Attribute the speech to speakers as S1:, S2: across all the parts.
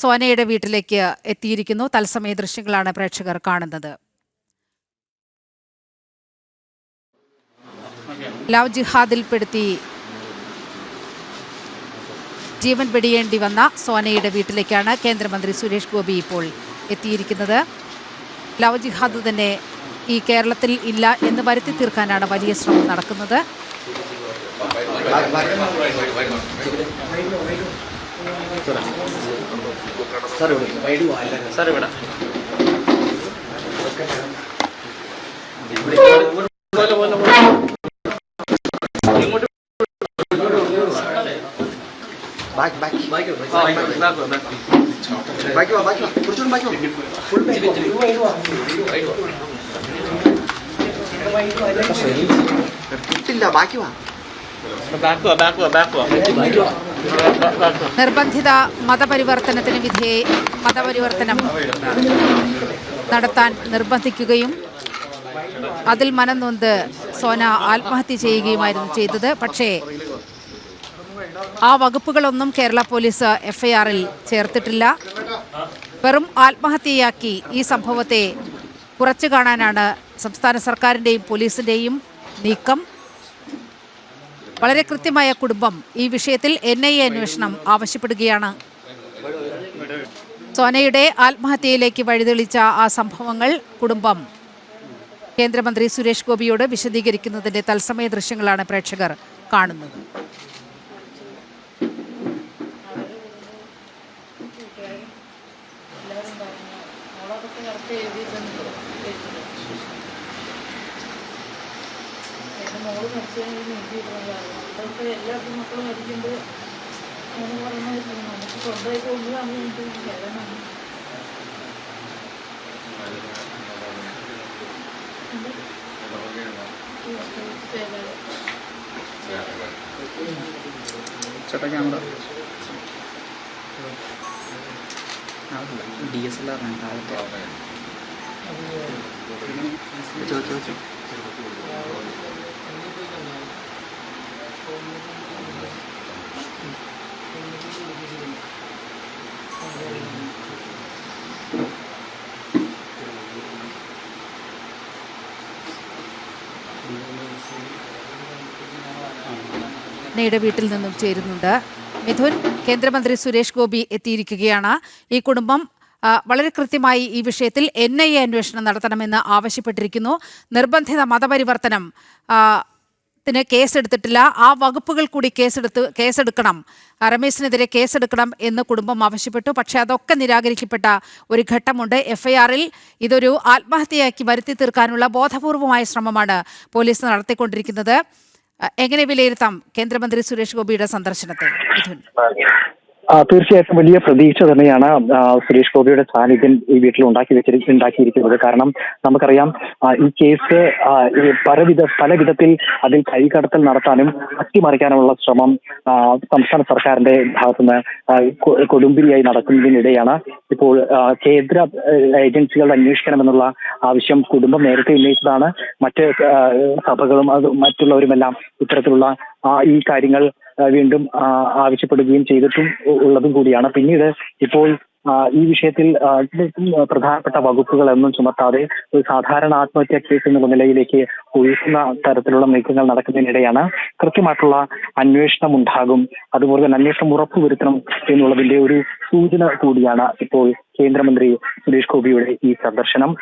S1: സോനയുടെ വീട്ടിലേക്ക് എത്തിയിരിക്കുന്നു. തത്സമയ ദൃശ്യങ്ങളാണ് പ്രേക്ഷകർ കാണുന്നത്. ലവ് ജിഹാദിൽപ്പെടുത്തി ജീവൻ വെടിയേണ്ടി വന്ന സോനയുടെ വീട്ടിലേക്കാണ് കേന്ദ്രമന്ത്രി സുരേഷ് ഗോപി ഇപ്പോൾ എത്തിയിരിക്കുന്നത്. ലവ് ജിഹാദ് തന്നെ ഈ കേരളത്തിൽ ഇല്ല എന്ന് വരുത്തി തീർക്കാനാണ് വലിയ ശ്രമം നടക്കുന്നത്.
S2: സാർ ഇവിടെ
S3: back back
S2: back back
S3: back വാ ബാക്ക് വാ കുറച്ചുകൂടി ബാക്ക് വാ ഫുൾ ബാക്ക് വാ കിട്ടില്ല ബാക്കി വാ
S2: ബാക്ക് വാ ബാക്ക് വാ ബാക്ക് വാ
S1: നിർബന്ധിത മതപരിവർത്തനത്തിന് വിധേയ മതപരിവർത്തനം നടത്താൻ നിർബന്ധിക്കുകയും അതിൽ മനം നൊന്ത് സോന ആത്മഹത്യ ചെയ്യുകയുമായിരുന്നു ചെയ്തത്. പക്ഷേ ആ വകുപ്പുകളൊന്നും കേരള പോലീസ് എഫ്ഐആറിൽ ചേർത്തിട്ടില്ല. വെറും ആത്മഹത്യയാക്കി ഈ സംഭവത്തെ കുറച്ചു കാണാനാണ് സംസ്ഥാന സർക്കാരിന്റെയും പോലീസിന്റെയും നീക്കം. വളരെ കൃത്യമായ കുടുംബം ഈ വിഷയത്തിൽ എൻ ഐ എ അന്വേഷണം ആവശ്യപ്പെടുകയാണ്. സോനയുടെ ആത്മഹത്യയിലേക്ക് വഴിതെളിച്ച ആ സംഭവങ്ങൾ കുടുംബം. കേന്ദ്രമന്ത്രി സുരേഷ് ഗോപിയോട് വിശദീകരിക്കുന്നതിന്റെ തത്സമയ ദൃശ്യങ്ങളാണ് പ്രേക്ഷകർ കാണുന്നത്.
S4: മോൾ മരിച്ചതിന് അതൊക്കെ എല്ലാവർക്കും മക്കളും മരിക്കുമ്പോൾ അങ്ങനെ പറയുന്നത് നമുക്ക് സ്വന്തമായി കൊണ്ടുപോകാൻ വേണ്ടി വേദനാണ്
S2: ചേട്ടാ camera. D S L R താഴത്തെ.
S3: വെച്ചോ വെച്ചോ
S1: വീട്ടിൽ നിന്നും ചേരുന്നുണ്ട്. മിഥുൻ കേന്ദ്രമന്ത്രി സുരേഷ് ഗോപി എത്തിയിരിക്കുകയാണ്. ഈ കുടുംബം വളരെ കൃത്യമായി ഈ വിഷയത്തിൽ എൻ ഐ എ അന്വേഷണം നടത്തണമെന്ന് ആവശ്യപ്പെട്ടിരിക്കുന്നു. നിർബന്ധിത മതപരിവർത്തനം ത്തിന് കേസെടുത്തിട്ടില്ല. ആ വകുപ്പുകൾ കൂടി കേസെടുത്ത് കേസെടുക്കണം. ആ, രമേശിനെതിരെ കേസെടുക്കണം എന്ന് കുടുംബം ആവശ്യപ്പെട്ടു. പക്ഷേ അതൊക്കെ നിരാകരിക്കപ്പെട്ട ഒരു ഘട്ടമുണ്ട്. എഫ്ഐആറിൽ ഇതൊരു ആത്മഹത്യയാക്കി വരുത്തി തീർക്കാനുള്ള ബോധപൂർവമായ ശ്രമമാണ് പോലീസ് നടത്തിക്കൊണ്ടിരിക്കുന്നത്. എങ്ങനെ വിലയിരുത്താം കേന്ദ്രമന്ത്രി സുരേഷ് ഗോപിയുടെ സന്ദർശനത്തെ?
S5: തീർച്ചയായിട്ടും വലിയ പ്രതീക്ഷ തന്നെയാണ് സുരേഷ് ഗോപിയുടെ സാന്നിധ്യം ഈ വീട്ടിൽ ഉണ്ടാക്കി വെച്ചി ഉണ്ടാക്കിയിരിക്കുന്നത്. കാരണം നമുക്കറിയാം ഈ കേസ് പലവിധ പല വിധത്തിൽ അതിൽ കൈകടത്തൽ നടത്താനും അട്ടിമറിക്കാനുമുള്ള ശ്രമം സംസ്ഥാന സർക്കാരിന്റെ ഭാഗത്തുനിന്ന് കൊടുമ്പിരിയായി നടക്കുന്നതിനിടെയാണ് ഇപ്പോൾ കേന്ദ്ര ഏജൻസികൾ അന്വേഷിക്കണമെന്നുള്ള ആവശ്യം കുടുംബം നേരത്തെ ഉന്നയിച്ചതാണ്. മറ്റ് സഭകളും അത് മറ്റുള്ളവരുമെല്ലാം ഇത്തരത്തിലുള്ള ഈ കാര്യങ്ങൾ വീണ്ടും ആവശ്യപ്പെടുകയും ചെയ്തിട്ടും ഉള്ളതും കൂടിയാണ്. പിന്നീട് ഇപ്പോൾ ഈ വിഷയത്തിൽ പ്രധാനപ്പെട്ട വകുപ്പുകളൊന്നും ചുമത്താതെ ഒരു സാധാരണ ആത്മഹത്യാ കേസ് എന്നുള്ള നിലയിലേക്ക് ഉയർത്തുന്ന തരത്തിലുള്ള നീക്കങ്ങൾ നടക്കുന്നതിനിടെയാണ് കൃത്യമായിട്ടുള്ള അന്വേഷണം ഉണ്ടാകും. അതുപോലെ തന്നെ അന്വേഷണം ഉറപ്പുവരുത്തണം എന്നുള്ളതിന്റെ ഒരു സൂചന കൂടിയാണ് ഇപ്പോൾ കേന്ദ്രമന്ത്രി സുരേഷ് ഗോപിയുടെ ഈ സന്ദർശനം.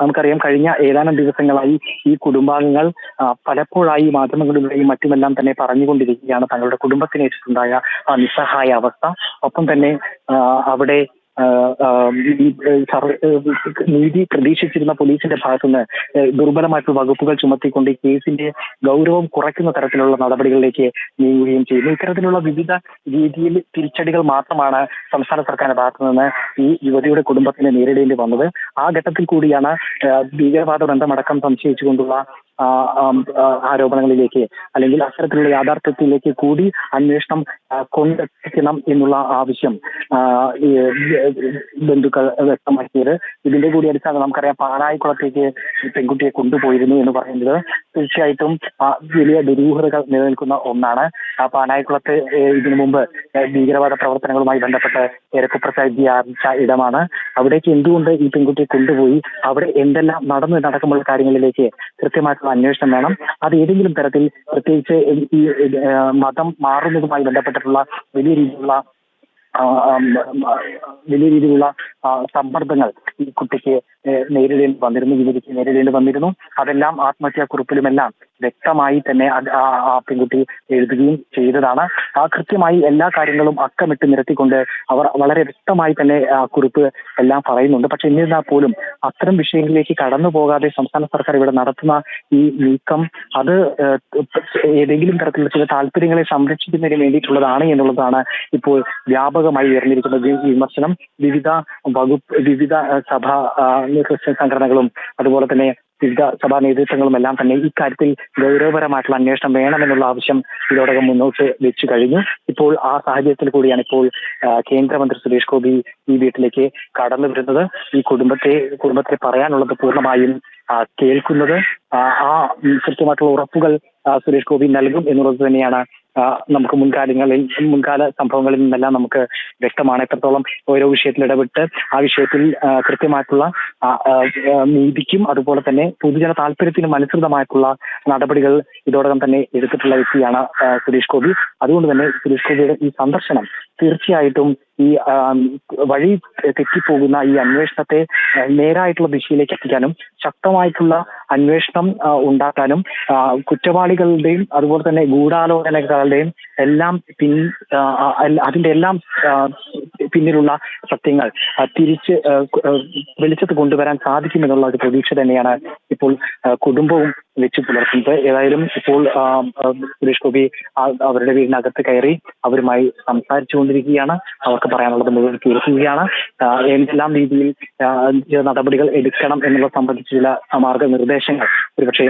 S5: നമുക്കറിയാം കഴിഞ്ഞ ഏതാനും ദിവസങ്ങളായി ഈ കുടുംബാംഗങ്ങൾ പലപ്പോഴായി മാധ്യമങ്ങളിലൂടെയും മറ്റുമെല്ലാം തന്നെ പറഞ്ഞുകൊണ്ടിരിക്കുകയാണ്. തങ്ങളുടെ കുടുംബത്തിനേറ്റിട്ടുണ്ടായ നിസ്സഹായ അവസ്ഥ. ഒപ്പം തന്നെ അവിടെ നീതി പ്രതീക്ഷിച്ചിരുന്ന പോലീസിന്റെ ഭാഗത്തുനിന്ന് ദുർബലമായിട്ടുള്ള വകുപ്പുകൾ ചുമത്തിക്കൊണ്ട് ഈ കേസിന്റെ ഗൗരവം കുറയ്ക്കുന്ന തരത്തിലുള്ള നടപടികളിലേക്ക് നീങ്ങുകയും ചെയ്യുന്നു. ഇത്തരത്തിലുള്ള വിവിധ രീതിയിൽ തിരിച്ചടികൾ മാത്രമാണ് സംസ്ഥാന സർക്കാരിന്റെ ഭാഗത്തു നിന്ന് ഈ യുവതിയുടെ കുടുംബത്തിന് നേരിടേണ്ടി വന്നത്. ആ ഘട്ടത്തിൽ കൂടിയാണ് ഭീകരവാദ ബന്ധമടക്കം സംശയിച്ചുകൊണ്ടുള്ള ആരോപണങ്ങളിലേക്ക് അല്ലെങ്കിൽ അത്തരത്തിലുള്ള യാഥാർത്ഥ്യത്തിലേക്ക് കൂടി അന്വേഷണം കൊണ്ടെത്തിക്കണം എന്നുള്ള ആവശ്യം ബന്ധുക്കൾ വ്യക്തമാക്കിയത്. ഇതിന്റെ കൂടി അടിസ്ഥാനം നമുക്കറിയാം പാലായിക്കുളത്തേക്ക് ഈ പെൺകുട്ടിയെ കൊണ്ടുപോയിരുന്നു എന്ന് പറയുന്നത് തീർച്ചയായിട്ടും വലിയ ദുരൂഹതകൾ നിലനിൽക്കുന്ന ഒന്നാണ്. ആ പാനായിക്കുളത്ത് ഇതിനു മുമ്പ് ഭീകരവാദ പ്രവർത്തനങ്ങളുമായി ബന്ധപ്പെട്ട് ഏറെ കുപ്രസിദ്ധി ആർജിച്ച ഇടമാണ്. അവിടേക്ക് എന്തുകൊണ്ട് ഈ പെൺകുട്ടിയെ കൊണ്ടുപോയി? അവിടെ എന്തെല്ലാം നടന്നു നടക്കുമ്പോൾ കാര്യങ്ങളിലേക്ക് കൃത്യമായിട്ടുള്ള അന്വേഷണം വേണം. അത് ഏതെങ്കിലും തരത്തിൽ പ്രത്യേകിച്ച് ഈ മതം മാറുന്നതുമായി ബന്ധപ്പെട്ടിട്ടുള്ള വലിയ രീതിയിലുള്ള വലിയ രീതിയിലുള്ള സമ്മർദ്ദങ്ങൾ ഈ കുട്ടിക്ക് നേരിടേണ്ടി വന്നിരുന്നു യുവതിക്ക് നേരിടേണ്ടി വന്നിരുന്നു. അതെല്ലാം ആത്മഹത്യാ കുറിപ്പിലുമെല്ലാം വ്യക്തമായി തന്നെ ആ പെൺകുട്ടി എഴുതുകയും ചെയ്തതാണ്. ആ കൃത്യമായി എല്ലാ കാര്യങ്ങളും അക്കമിട്ട് നിരത്തിക്കൊണ്ട് അവർ വളരെ വ്യക്തമായി തന്നെ ആ കുറിപ്പ് എല്ലാം പറയുന്നുണ്ട്. പക്ഷെ എന്നിരുന്നാൽ പോലും അത്തരം വിഷയങ്ങളിലേക്ക് കടന്നു പോകാതെ സംസ്ഥാന സർക്കാർ ഇവിടെ നടത്തുന്ന ഈ നീക്കം അത് ഏതെങ്കിലും തരത്തിലുള്ള ചില താല്പര്യങ്ങളെ സംരക്ഷിക്കുന്നതിന് വേണ്ടിയിട്ടുള്ളതാണ് എന്നുള്ളതാണ് ഇപ്പോൾ വ്യാപകമായി ഉയർന്നിരിക്കുന്ന വി- വിമർശനം. വിവിധ വകുപ്പ് വിവിധ സഭ ക്രിസ്ത്യൻ സംഘടനകളും അതുപോലെ തന്നെ വിവിധ സഭാ നേതൃത്വങ്ങളും എല്ലാം തന്നെ ഇക്കാര്യത്തിൽ ഗൗരവപരമായിട്ടുള്ള അന്വേഷണം വേണമെന്നുള്ള ആവശ്യം ഇതിനോടകം മുന്നോട്ട് വെച്ചു കഴിഞ്ഞു. ഇപ്പോൾ ആ സാഹചര്യത്തിൽ കൂടിയാണ് ഇപ്പോൾ കേന്ദ്രമന്ത്രി സുരേഷ് ഗോപി ഈ വീട്ടിലേക്ക് കടന്നു വരുന്നത്. ഈ കുടുംബത്തെ കുടുംബത്തെ പറയാനുള്ളത് പൂർണമായും കേൾക്കുന്നത്. ആ, കൃത്യമായിട്ടുള്ള ഉറപ്പുകൾ സുരേഷ് ഗോപി നൽകും എന്നുള്ളത് തന്നെയാണ് നമുക്ക് മുൻകാലങ്ങളിൽ മുൻകാല സംഭവങ്ങളിൽ നിന്നെല്ലാം നമുക്ക് വ്യക്തമാണ്. എത്രത്തോളം ഓരോ വിഷയത്തിൽ ഇടപെട്ട് ആ വിഷയത്തിൽ കൃത്യമായിട്ടുള്ള നീതിക്കും അതുപോലെ തന്നെ പൊതുജന താല്പര്യത്തിനും അനുസൃതമായിട്ടുള്ള നടപടികൾ ഇതോടകം തന്നെ എടുത്തിട്ടുള്ള വ്യക്തിയാണ് സുരേഷ് ഗോപി. അതുകൊണ്ട് തന്നെ സുരേഷ് ഗോപിയുടെ ഈ സന്ദർശനം തീർച്ചയായിട്ടും ഈ വഴി തെറ്റിപ്പോകുന്ന ഈ അന്വേഷണത്തെ നേരായിട്ടുള്ള ദിശയിലേക്ക് എത്തിക്കാനും ശക്തമായിട്ടുള്ള അന്വേഷണം ഉണ്ടാക്കാനും കുറ്റവാളികളുടെയും അതുപോലെ തന്നെ ഗൂഢാലോചനകളുടെയും എല്ലാം പിൻ അതിന്റെ എല്ലാം പിന്നിലുള്ള സത്യങ്ങൾ തിരിച്ച് വെളിച്ചത്ത് കൊണ്ടുവരാൻ സാധിക്കുമെന്നുള്ള ഒരു പ്രതീക്ഷ തന്നെയാണ് ഇപ്പോൾ കുടുംബവും വെച്ച് പുലർത്തുന്നത്. ഏതായാലും ഇപ്പോൾ സുരേഷ് ഗോപി അവരുടെ വീടിനകത്ത് കയറി അവരുമായി സംസാരിച്ചുകൊണ്ടിരിക്കുകയാണ്. അവർക്ക് പറയാനുള്ളത് മുഴുവൻ കേൾക്കുകയാണ്. എന്തെല്ലാം രീതിയിൽ നടപടികൾ എടുക്കണം എന്നുള്ള സംബന്ധിച്ച് ചില മാർഗനിർദ്ദേശങ്ങൾ ഒരുപക്ഷെ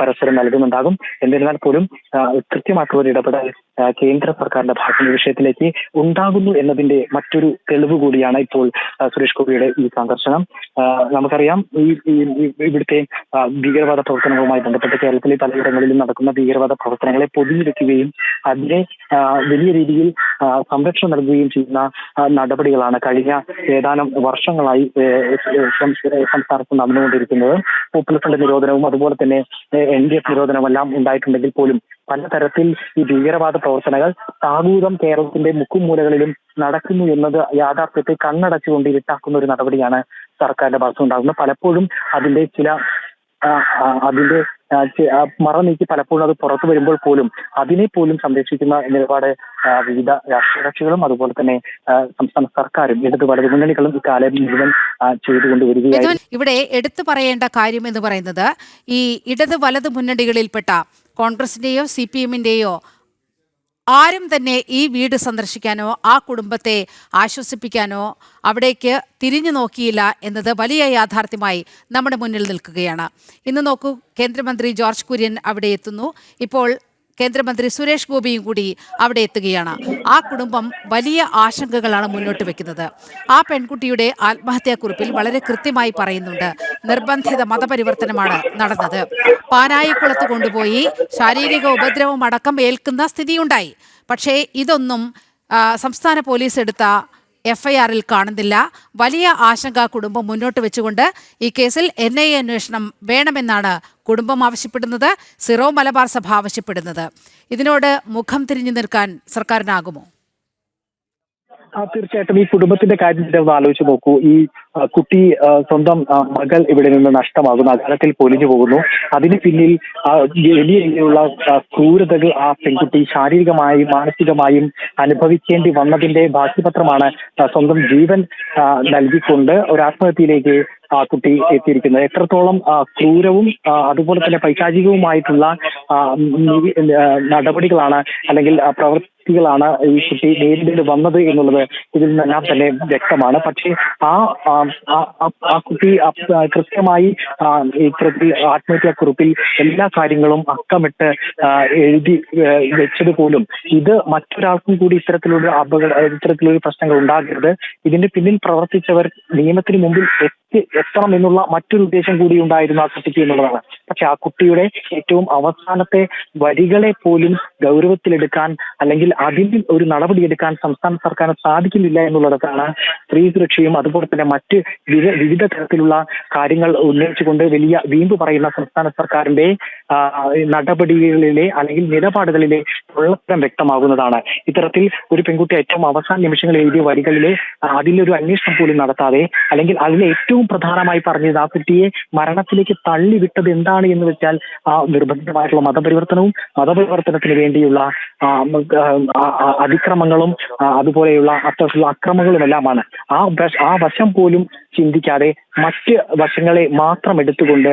S5: പരസ്പരം നൽകുന്നുണ്ടാകും. എന്നിരുന്നാൽ പോലും കൃത്യമായിട്ടുള്ള ഒരു ഇടപെടൽ കേന്ദ്ര സർക്കാരിന്റെ ഭാഗത്ത് വിഷയത്തിലേക്ക് ഉണ്ടാകുന്നു എന്നതിന്റെ മറ്റൊരു തെളിവ് കൂടിയാണ് ഇപ്പോൾ സുരേഷ് ഗോപിയുടെ ഈ സന്ദർശനം നമുക്കറിയാം ഈ ഇവിടുത്തെ ഭീകരവാദ പ്രവർത്തനങ്ങളുമായി ബന്ധപ്പെട്ട് കേരളത്തിലെ പലയിടങ്ങളിലും നടക്കുന്ന ഭീകരവാദ പ്രവർത്തനങ്ങളെ പൊതിഞ്ഞിരിക്കുകയും അതിനെ വലിയ രീതിയിൽ സംരക്ഷണം നൽകുകയും ചെയ്യുന്ന നടപടികളാണ് കഴിഞ്ഞ ഏതാനും വർഷങ്ങളായി സംസ്ഥാനത്ത് നടന്നുകൊണ്ടിരിക്കുന്നത്. പോപ്പുലർ ഫ്രണ്ട് നിരോധനവും അതുപോലെ തന്നെ എൻ ഡി എഫ് നിരോധനവും എല്ലാം ഉണ്ടായിട്ടുണ്ടെങ്കിൽ പോലും പലതരത്തിൽ ഈ ഭീകരവാദ പ്രവർത്തനങ്ങൾ താകൂതം കേരളത്തിന്റെ മുക്കും മൂലകളിലും നടക്കുന്നു എന്നത് യാഥാർത്ഥ്യത്തെ കണ്ണടച്ചുകൊണ്ട് ഇരുട്ടാക്കുന്ന ഒരു നടപടിയാണ് സർക്കാരിന്റെ ഭാഗത്തുനിന്നുണ്ടാകുന്നത്. പലപ്പോഴും അതിന്റെ ചില അതിന്റെ മറ നീക്കി പലപ്പോഴും അത് പുറത്തു വരുമ്പോൾ പോലും അതിനെ പോലും സംരക്ഷിക്കുന്ന നിലപാട് വിവിധ രാഷ്ട്രീയ കക്ഷികളും അതുപോലെ തന്നെ സംസ്ഥാന സർക്കാരും ഇടത് വലതു മുന്നണികളും ഇക്കാലം മുഴുവൻ
S1: ചെയ്തുകൊണ്ടുവരികയാണ് ഇവിടെ എടുത്തു പറയേണ്ട കാര്യം എന്ന് പറയുന്നത് ഈ ഇടത് വലത് മുന്നണികളിൽപ്പെട്ട കോൺഗ്രസിന്റെയോ സി പി എമ്മിന്റെയോ ആരും തന്നെ ഈ വീട് സന്ദർശിക്കാനോ ആ കുടുംബത്തെ ആശ്വസിപ്പിക്കാനോ അവിടേക്ക് തിരിഞ്ഞു നോക്കിയില്ല എന്നത് വലിയ യാഥാർത്ഥ്യമായി നമ്മുടെ മുന്നിൽ നിൽക്കുകയാണ്. ഇന്ന് നോക്കൂ കേന്ദ്രമന്ത്രി ജോർജ് കുര്യൻ അവിടെ എത്തുന്നു. ഇപ്പോൾ കേന്ദ്രമന്ത്രി സുരേഷ് ഗോപിയും കൂടി അവിടെ എത്തുകയാണ്. ആ കുടുംബം വലിയ ആശങ്കകളാണ് മുന്നോട്ട് വെക്കുന്നത്. ആ പെൺകുട്ടിയുടെ ആത്മഹത്യാക്കുറിപ്പിൽ വളരെ കൃത്യമായി പറയുന്നുണ്ട്. നിർബന്ധിത മതപരിവർത്തനമാണ് നടന്നത്. പാനായിക്കുളത്ത് കൊണ്ടുപോയി ശാരീരിക ഉപദ്രവം അടക്കം ഏൽക്കുന്ന സ്ഥിതിയുണ്ടായി. പക്ഷേ ഇതൊന്നും സംസ്ഥാന പോലീസ് എടുത്ത എഫ്ഐആറിൽ കാണുന്നില്ല. വലിയ ആശങ്ക കുടുംബം മുന്നോട്ട് വെച്ചുകൊണ്ട് ഈ കേസിൽ എൻ ഐ എ അന്വേഷണം വേണമെന്നാണ് കുടുംബം ആവശ്യപ്പെടുന്നത്. സിറോ മലബാർ സഭ ആവശ്യപ്പെടുന്നത്. ഇതിനോട് മുഖം തിരിഞ്ഞു നിൽക്കാൻ സർക്കാരിനാകുമോ?
S5: തീർച്ചയായിട്ടും ഈ കുടുംബത്തിന്റെ കാര്യം ആലോചിച്ച് നോക്കൂ. ഈ കുട്ടി സ്വന്തം മകൾ ഇവിടെ നിന്ന് നഷ്ടമാകുന്നു. അകാലത്തിൽ പൊലിഞ്ഞു പോകുന്നു. അതിന് പിന്നിൽ വലിയ രീതിയിലുള്ള ക്രൂരതകൾ ആ പെൺകുട്ടി ശാരീരികമായും മാനസികമായും അനുഭവിക്കേണ്ടി വന്നതിന്റെ ബാക്കിപത്രമാണ് സ്വന്തം ജീവൻ നൽകിക്കൊണ്ട് ഒരു ആത്മഹത്യയിലേക്ക് ആ കുട്ടി എത്തിയിരിക്കുന്നത്. എത്രത്തോളം ക്രൂരവും അതുപോലെ തന്നെ പൈശാചികവുമായിട്ടുള്ള നടപടികളാണ് അല്ലെങ്കിൽ പ്രവൃത്തികളാണ് ഈ കുട്ടി നേരിടേണ്ടി വന്നത് എന്നുള്ളത് ഇതിൽ നിന്നെല്ലാം തന്നെ വ്യക്തമാണ്. പക്ഷേ ആ ആ, കുട്ടി അപ്- ആ, കൃത്യമായി ആത്മഹത്യാ കുറിപ്പിൽ എല്ലാ കാര്യങ്ങളും അക്കമിട്ട് എഴുതി വെച്ചത് പോലും ഇത് മറ്റൊരാൾക്കും കൂടി ഇത്തരത്തിലുള്ള അപകട ഇത്തരത്തിലൊരു പ്രശ്നങ്ങൾ ഉണ്ടാകരുത്. ഇതിന്റെ പിന്നിൽ പ്രവർത്തിച്ചവർ നിയമത്തിന് മുമ്പിൽ എത്തി എത്തണം എന്നുള്ള മറ്റൊരു ഉദ്ദേശം കൂടി ഉണ്ടായിരുന്നു ആ കുട്ടിക്ക് എന്നുള്ളതാണ്. പക്ഷെ ആ കുട്ടിയുടെ ഏറ്റവും അവസാനത്തെ വരികളെ പോലും ഗൗരവത്തിലെടുക്കാൻ അല്ലെങ്കിൽ അതിൽ ഒരു നടപടിയെടുക്കാൻ സംസ്ഥാന സർക്കാരിന് സാധിക്കുന്നില്ല എന്നുള്ളതാണ് സ്ത്രീ സുരക്ഷയും അതുപോലെ തന്നെ മറ്റ് വിവിധ തരത്തിലുള്ള കാര്യങ്ങൾ ഉന്നയിച്ചുകൊണ്ട് വലിയ വീമ്പ് പറയുന്ന സംസ്ഥാന സർക്കാരിന്റെ നടപടികളിലെ അല്ലെങ്കിൽ നിലപാടുകളിലെ ഉള്ളത്തരം വ്യക്തമാകുന്നതാണ്. ഇത്തരത്തിൽ ഒരു പെൺകുട്ടി ഏറ്റവും അവസാന നിമിഷങ്ങളിൽ എഴുതിയ വരികളിലെ അതിലൊരു അന്വേഷണം പോലും നടത്താതെ അല്ലെങ്കിൽ അതിലെ ഏറ്റവും പ്രധാനമായി പറഞ്ഞത് ആ കുട്ടിയെ മരണത്തിലേക്ക് തള്ളിവിട്ടത് എന്താണ് എന്ന് വെച്ചാൽ ആ നിർബന്ധിതമായിട്ടുള്ള മതപരിവർത്തനവും മതപരിവർത്തനത്തിന് വേണ്ടിയുള്ള അതിക്രമങ്ങളും അതുപോലെയുള്ള അത്തരത്തിലുള്ള അക്രമങ്ങളും എല്ലാമാണ് ആ ആ വശം പോലും ചിന്തിക്കാതെ മറ്റ് വശങ്ങളെ മാത്രം എടുത്തുകൊണ്ട്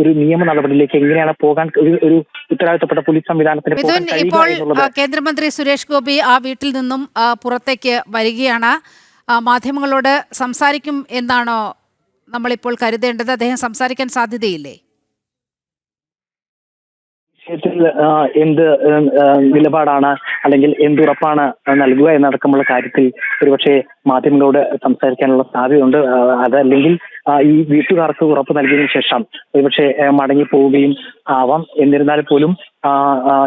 S5: ഒരു നിയമ നടപടിയിലേക്ക് എങ്ങനെയാണ് പോകാൻ ഒരു ഉത്തരവാദിത്തപ്പെട്ട പോലീസ് സംവിധാനത്തിന്
S1: ഇപ്പോൾ കേന്ദ്രമന്ത്രി സുരേഷ് ഗോപി ആ വീട്ടിൽ നിന്നും പുറത്തേക്ക് വരികയാണ്. മാധ്യമങ്ങളോട് സംസാരിക്കും എന്നാണോ നമ്മളിപ്പോൾ കരുതേണ്ടത്? അദ്ദേഹം സംസാരിക്കാൻ സാധ്യതയില്ലേ?
S5: വിഷയത്തിൽ എന്ത് നിലപാടാണ് അല്ലെങ്കിൽ എന്തുറപ്പാണ് നൽകുക എന്നടക്കമുള്ള കാര്യത്തിൽ ഒരുപക്ഷെ മാധ്യമങ്ങളോട് സംസാരിക്കാനുള്ള സാധ്യതയുണ്ട്. അതല്ലെങ്കിൽ ഈ വീട്ടുകാർക്ക് ഉറപ്പ് നൽകിയതിനു ശേഷം ഒരുപക്ഷെ മടങ്ങി പോവുകയും ആവാം. എന്നിരുന്നാൽ പോലും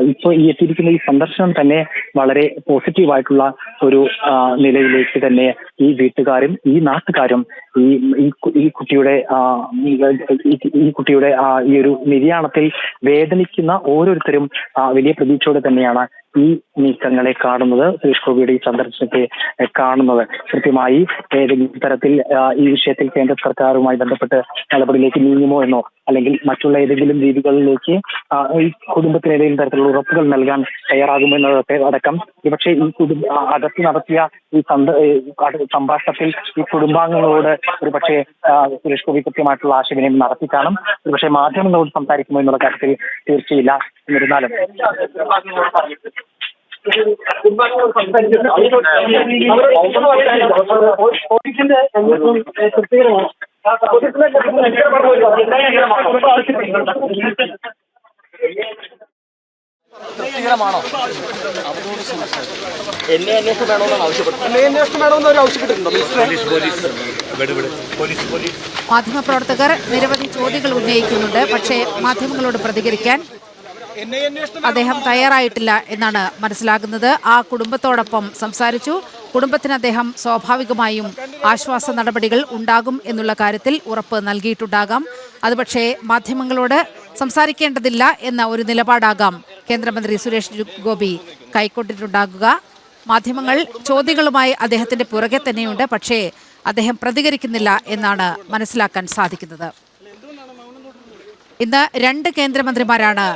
S5: ഇപ്പോൾ ഈ എത്തിയിരിക്കുന്ന ഈ സന്ദർശനം തന്നെ വളരെ പോസിറ്റീവായിട്ടുള്ള ഒരു നിലയിലേക്ക് തന്നെ ഈ വീട്ടുകാരും ഈ നാട്ടുകാരും ഈ ഈ കുട്ടിയുടെ ഈ കുട്ടിയുടെ ഈ ഒരു നിര്യാണത്തിൽ വേദനിക്കുന്ന ഓരോരുത്തരും വലിയ പ്രതീക്ഷയോടെ തന്നെയാണ് ഈ നീക്കങ്ങളെ കാണുന്നത് സുരേഷ് ഗോപിയുടെ ഈ സന്ദർശനത്തെ കാണുന്നത്. കൃത്യമായി ഏതെങ്കിലും തരത്തിൽ ഈ വിഷയത്തിൽ കേന്ദ്ര സർക്കാരുമായി ബന്ധപ്പെട്ട് നടപടിയിലേക്ക് നീങ്ങുമോ എന്നോ അല്ലെങ്കിൽ മറ്റുള്ള ഏതെങ്കിലും രീതികളിലേക്ക് ഈ കുടുംബത്തിന് ഏതെങ്കിലും തരത്തിലുള്ള ഉറപ്പുകൾ നൽകാൻ തയ്യാറാകുമോ എന്നതൊക്കെ അടക്കം പക്ഷേ ഈ കുടുംബ അകത്ത് നടത്തിയ ഈ സംഭാഷണത്തിൽ ഈ കുടുംബാംഗങ്ങളോട് ഒരു പക്ഷേ സുരേഷ് ഗോപി കൃത്യമായിട്ടുള്ള ആശയവിനിമയം നടത്തി കാണും. ഒരു പക്ഷേ മാധ്യമങ്ങളോട് സംസാരിക്കുമോ എന്നുള്ള കാര്യത്തിൽ തീർച്ചയില്ല എന്നിരുന്നാലും.
S3: പോലീസിന്റെ തൃപ്തികരമാണ്
S2: തൃപ്തികരമാണോ എന്നെ അന്വേഷണം വേണമെന്നാണ് ആവശ്യപ്പെട്ടത്.
S3: എന്നെ അന്വേഷണം വേണമെന്ന് അവർ ആവശ്യപ്പെട്ടിട്ടുണ്ടോ
S1: മാധ്യമപ്രവർത്തകർ നിരവധി ചോദ്യങ്ങൾ ഉന്നയിക്കുന്നുണ്ട്. പക്ഷേ മാധ്യമങ്ങളോട് പ്രതികരിക്കാൻ അദ്ദേഹം തയ്യാറായിട്ടില്ല എന്നാണ് മനസ്സിലാകുന്നത്. ആ കുടുംബത്തോടൊപ്പം സംസാരിച്ചു. കുടുംബത്തിന് അദ്ദേഹം സ്വാഭാവികമായും ആശ്വാസ നടപടികൾ ഉണ്ടാകും എന്നുള്ള കാര്യത്തിൽ ഉറപ്പ് നൽകിയിട്ടുണ്ടാകാം. അതുപക്ഷേ മാധ്യമങ്ങളോട് സംസാരിക്കേണ്ടതില്ല എന്ന ഒരു നിലപാടാകാം കേന്ദ്രമന്ത്രി സുരേഷ് ഗോപി കൈക്കൊണ്ടിട്ടുണ്ടാകുക. മാധ്യമങ്ങൾ ചോദ്യങ്ങളുമായി അദ്ദേഹത്തിന്റെ പുറകെ തന്നെയുണ്ട്. പക്ഷേ അദ്ദേഹം പ്രതികരിക്കുന്നില്ല എന്നാണ് മനസ്സിലാക്കാൻ സാധിക്കുന്നത്. ഇന്ന് രണ്ട് കേന്ദ്രമന്ത്രിമാരാണ്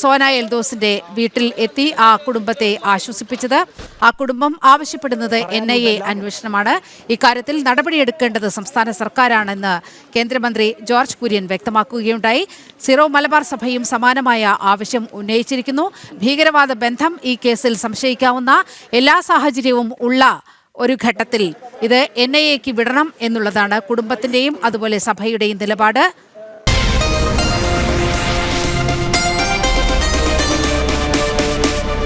S1: സോന എൽദോസിന്റെ വീട്ടിൽ എത്തി ആ കുടുംബത്തെ ആശ്വസിപ്പിച്ചത്. ആ കുടുംബം ആവശ്യപ്പെടുന്നത് എൻ ഐ എ അന്വേഷണമാണ്. ഇക്കാര്യത്തിൽ നടപടിയെടുക്കേണ്ടത് സംസ്ഥാന സർക്കാരാണെന്ന് കേന്ദ്രമന്ത്രി ജോർജ് കുര്യൻ വ്യക്തമാക്കുകയുണ്ടായി. സിറോ മലബാർ സഭയും സമാനമായ ആവശ്യം ഉന്നയിച്ചിരിക്കുന്നു. ഭീകരവാദ ബന്ധം ഈ കേസിൽ സംശയിക്കാവുന്ന എല്ലാ സാഹചര്യവും ഉള്ള ഒരു ഘട്ടത്തിൽ ഇത് എൻ ഐ എക്ക് വിടണം എന്നുള്ളതാണ് കുടുംബത്തിന്റെയും അതുപോലെ സഭയുടെയും നിലപാട്.